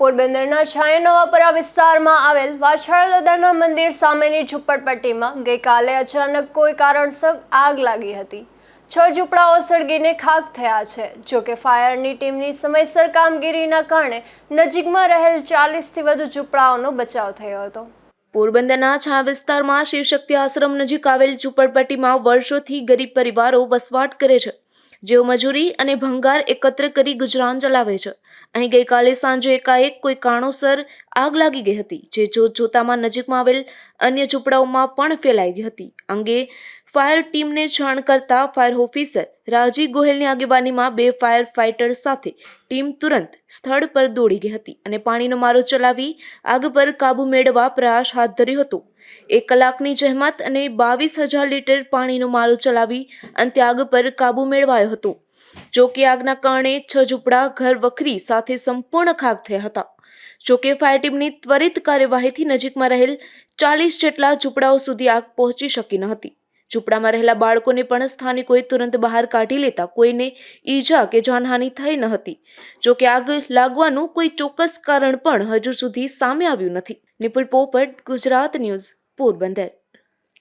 પોરબંદરના છાયા નવાપરા વિસ્તારમાં આવેલ વાછાળા દાદાના મંદિર સામેની ઝૂંપડપટ્ટીમાં ગઈકાલે અચાનક કોઈ કારણસર આગ લાગી હતી. છ ઝૂંપડાઓ સળગીને ખાક થયા છે. જોકે ફાયરની ટીમની સમયસર કામગીરીના કારણે નજીકમાં રહેલ ચાલીસથી વધુ ઝૂંપડાઓનો બચાવ થયો હતો. પોરબંદરના છા વિસ્તારમાં શિવશક્તિ આશ્રમ નજીક આવેલ ઝૂંપડપટ્ટીમાં વર્ષોથી ગરીબ પરિવારો વસવાટ કરે છે. જેઓ મજૂરી અને ભંગાર એકત્ર કરી ગુજરાન ચલાવે છે. અહીં ગઈકાલે સાંજે એકાએક કોઈ કારણોસર આગ લાગી ગઈ હતી, જે જોત જોતામાં નજીકમાં આવેલ અન્ય ઝૂંપડાઓમાં પણ ફેલાઈ ગઈ હતી. અંગે ફાયર ટીમને જાણ કરતા ફાયર ઓફિસર રાજી ગોહેલની આગેવાનીમાં બે ફાયર ફાઇટર સાથે ટીમ તુરંત સ્થળ પર દોડી ગઈ હતી અને પાણીનો મારો ચલાવી આગ પર કાબુ મેળવવા પ્રયાસ હાથ ધર્યો હતો. એક કલાકની જહેમત અને બાવીસ હજાર લીટર પાણીનો મારો ચલાવી અંતે આગ પર કાબુ મેળવાયો હતો. જો કે આગના કારણે છ ઝૂંપડા ઘર વખરી સાથે સંપૂર્ણ ખાક થયા હતા. જો કે ફાયર ટીમની ત્વરિત કાર્યવાહીથી નજીકમાં રહેલ ચાલીસ જેટલા ઝૂંપડાઓ સુધી આગ પહોંચી શકી ન હતી. ઝૂંપડામાં રહેલા બાળકોને પણ સ્થાનિકોએ તુરંત બહાર કાઢી લેતા કોઈને ઈજા કે જાનહાનિ થઈ ન હતી. જો કે આગ લાગવાનું કોઈ ચોક્કસ કારણ પણ હજુ સુધી સામે આવ્યું નથી. નિપુલ પોપટ, ગુજરાત ન્યૂઝ, પોરબંદર.